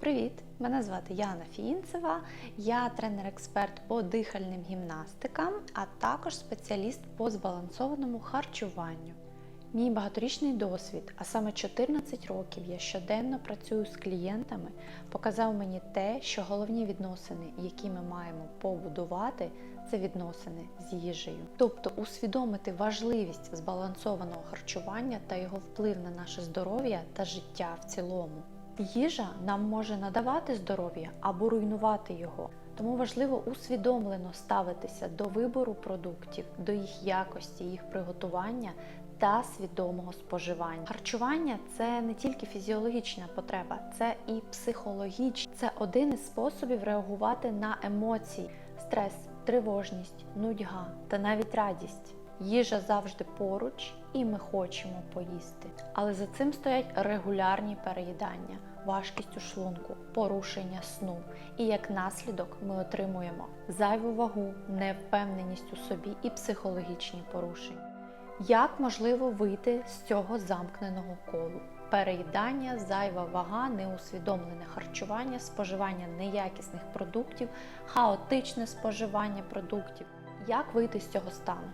Привіт! Мене звати Яна Фінцева, я тренер-експерт по дихальним гімнастикам, а також спеціаліст по збалансованому харчуванню. Мій багаторічний досвід, а саме 14 років я щоденно працюю з клієнтами, показав мені те, що головні відносини, які ми маємо побудувати, це відносини з їжею. Тобто усвідомити важливість збалансованого харчування та його вплив на наше здоров'я та життя в цілому. Їжа нам може надавати здоров'я або руйнувати його. Тому важливо усвідомлено ставитися до вибору продуктів, до їх якості, їх приготування та свідомого споживання. Харчування це не тільки фізіологічна потреба, це і психологічна. Це один із способів реагувати на емоції, стрес, тривожність, нудьга та навіть радість. Їжа завжди поруч, і ми хочемо поїсти. Але за цим стоять регулярні переїдання, важкість у шлунку, порушення сну. І як наслідок ми отримуємо зайву вагу, невпевненість у собі і психологічні порушення. Як можливо вийти з цього замкненого колу? Переїдання, зайва вага, неусвідомлене харчування, споживання неякісних продуктів, хаотичне споживання продуктів. Як вийти з цього стану?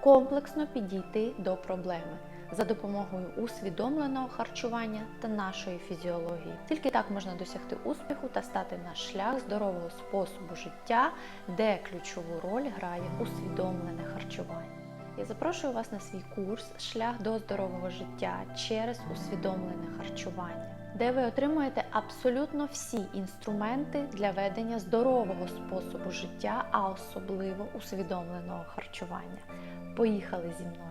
Комплексно підійти до проблеми за допомогою усвідомленого харчування та нашої фізіології. Тільки так можна досягти успіху та стати на шлях здорового способу життя, де ключову роль грає усвідомлене харчування. Я запрошую вас на свій курс Шлях до здорового життя через усвідомлене харчування, де ви отримуєте абсолютно всі інструменти для ведення здорового способу життя, а особливо усвідомленого харчування. Поїхали зі мною!